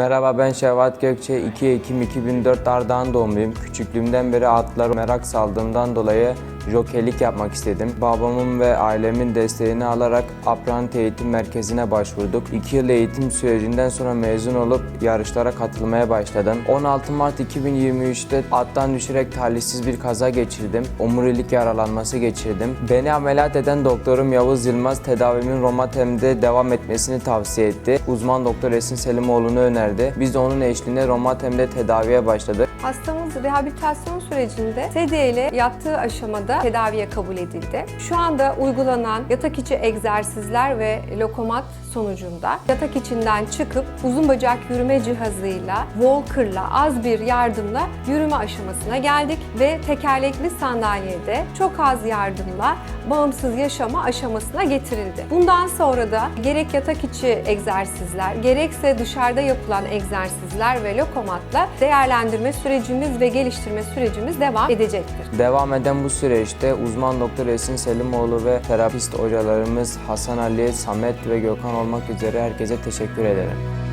Merhaba ben Şevvat Gökçe. 2 Ekim 2004 Ardahan doğumluyum. Küçüklüğümden beri atlara merak saldığımdan dolayı jokelik yapmak istedim. Babamın ve ailemin desteğini alarak Aprant Eğitim Merkezi'ne başvurduk. 2 yıl eğitim sürecinden sonra mezun olup yarışlara katılmaya başladım. 16 Mart 2023'te attan düşerek talihsiz bir kaza geçirdim. Omurilik yaralanması geçirdim. Beni ameliyat eden doktorum Yavuz Yılmaz tedavimin Romatem'de devam etmesini tavsiye etti. Uzman doktor Esin Selimoğlu'nu önerdi. Biz de onun eşliğinde Romatem'de tedaviye başladık. Hastamız rehabilitasyon sürecinde sedye ile yattığı aşamada tedaviye kabul edildi. Şu anda uygulanan yatak içi egzersizler ve lokomat sonucunda yatak içinden çıkıp uzun bacak yürüme cihazıyla, walker'la, az bir yardımla yürüme aşamasına geldik ve tekerlekli sandalyede çok az yardımla bağımsız yaşama aşamasına getirildi. Bundan sonra da gerek yatak içi egzersizler, gerekse dışarıda yapılan egzersizler ve lokomatla değerlendirme sürecimiz ve geliştirme sürecimiz devam edecektir. Devam eden bu süreçte uzman doktor Esin Selimoğlu ve terapist hocalarımız Hasan Ali, Samet ve Gökhan olmak üzere herkese teşekkür ederim.